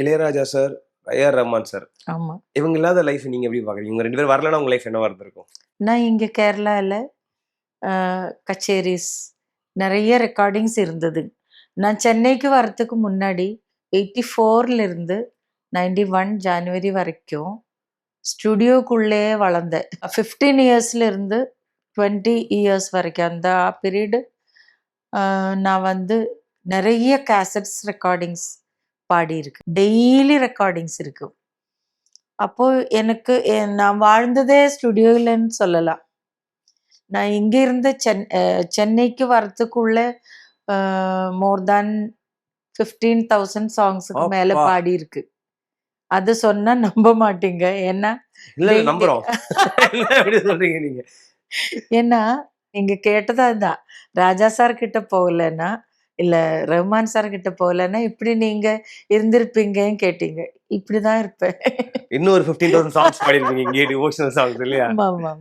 Ilaiyaraaja sir A R Rahman sir. ஆமா. இவங்க இல்லாத லைஃப் நீங்க எப்படி பாக்குறீங்க இவங்க ரெண்டு பேரும் வரலன்னா உங்க லைஃப் என்னவா இருந்திருக்கும்? நான் இங்கே கேரளாவில் கச்சேரிஸ் நிறைய ரெக்கார்டிங்ஸ் இருந்தது. நான் சென்னைக்கு வரத்துக்கு முன்னாடி எயிட்டி இருந்து நைன்டி ஒன் ஜான்வரி வரைக்கும் ஸ்டுடியோக்குள்ளே வளர்ந்தேன் ஃபிஃப்டீன் இயர்ஸ்லேருந்து டுவெண்ட்டி இயர்ஸ் வரைக்கும் அந்த பீரியடு நான் வந்து நிறைய கேசட்ஸ் ரெக்கார்டிங்ஸ் பாடியிருக்கு டெய்லி ரெக்கார்டிங்ஸ் இருக்கு. அப்போ எனக்கு நான் வாழ்ந்ததே ஸ்டுடியோலன்னு சொல்லலாம். நான் இங்கிருந்து சென் அஹ் சென்னைக்கு வரத்துக்குள்ள மோர் தேன் ஃபிஃப்டீன் தௌசண்ட் சாங்ஸுக்கு மேல. பாடி இருக்கு. அது சொன்னா நம்ப மாட்டீங்க. ஏன்னா சொல்றீங்க நீங்க? ஏன்னா நீங்க கேட்டது அதுதான். ராஜா சார் கிட்ட போகலன்னா இல்ல ரஹ்மான் சார் கிட்ட போகலன்னா இப்படி நீங்க இருந்திருப்பீங்கன்னு கேட்டீங்க. இப்படிதான் இருப்பேன். இன்னும் ஒரு ஃபிஃப்டீன் தௌசண்ட் சாங்ஸ் பாடிருப்பீங்க இங்கே டிவோஷனல் சாங்ஸ் இல்லையா ஆமா ஆமா.